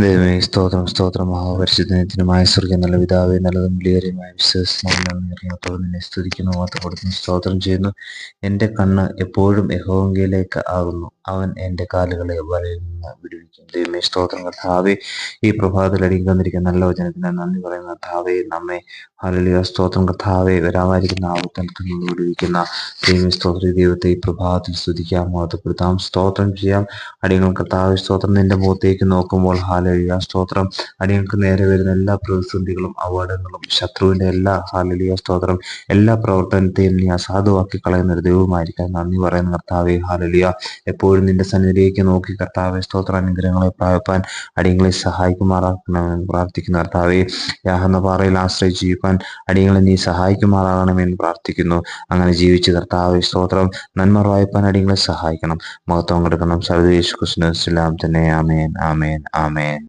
ദൈവമേ സ്തോത്രം സ്തോത്രം. മഹാപരിശുദ്ധനത്തിനുമായ സ്വർഗം നല്ല പിതാവെ നല്ലതും വിലയേറിയമായ വിശ്വാസത്തോടെ നിന്നെ സ്തുതിക്കുന്നു മാത്രം സ്തോത്രം ചെയ്യുന്നു. എന്റെ കണ്ണ് എപ്പോഴും യഹോവങ്കയിലേക്ക് ആകുന്നു. അവൻ എന്റെ കാലുകളെ വലയിൽ നിന്ന് ദൈവമേ സ്തോത്രം കർത്താവെ ഈ പ്രഭാതത്തിൽ അടിയിൽ തന്നിരിക്കുന്ന നല്ല വചനത്തിന് നന്ദി പറയുന്ന കർത്താവെ നമ്മെ ഹലിയ സ്തോത്രം കർത്താവെ വരാമായിരിക്കുന്ന ആവത്തനത്തിൽ നിന്ന് വിടുവിക്കുന്ന ദൈവ സ്തോത്ര. ദൈവത്തെ ഈ പ്രഭാതത്തിൽ സ്തുതിക്കാം മഹത്വപ്പെടുത്താം. സ്തോത്രം ചെയ്യാം. അടിയങ്ങൾ കർത്താവ് സ്തോത്രം നിന്റെ മുഖത്തേക്ക് നോക്കുമ്പോൾ ഹാലലിയ സ്തോത്രം. അടിയങ്ങൾക്ക് നേരെ വരുന്ന എല്ലാ പ്രതിസന്ധികളും അപകടങ്ങളും ശത്രുവിന്റെ എല്ലാ ഹാലലിയ സ്തോത്രം. എല്ലാ പ്രവർത്തനത്തെയും നീ അസാധുവാക്കി കളയുന്ന ഒരു ദൈവമായിരിക്കാൻ നന്ദി പറയുന്ന കർത്താവെ ഹാലലിയ എപ്പോഴും നിന്റെ സന്നിധിയിലേക്ക് നോക്കി കർത്താവെ സ്തോത്ര. അനുഗ്രഹങ്ങളെ പ്രാപിപ്പാൻ അടിയങ്ങളെ സഹായിക്കുമാറാക്കണമെന്ന് പ്രാർത്ഥിക്കുന്നു. കർത്താവെ യാഹെന്ന പാറയിൽ ആശ്രയിച്ച് ജീവിക്കാൻ അടിയങ്ങളെ നീ സഹായിക്കുമാറാകണമെന്ന് പ്രാർത്ഥിക്കുന്നു. അങ്ങനെ ജീവിച്ച് കർത്താവെ സ്തോത്രം. നന്മ വായ്പാൻ അടിയങ്ങളെ സഹായിക്കണം. മഹത്വം കൊടുക്കണം സർവേശ് കൃഷ്ണ തന്നെ. ആമേൻ ആമേൻ ആമേൻ.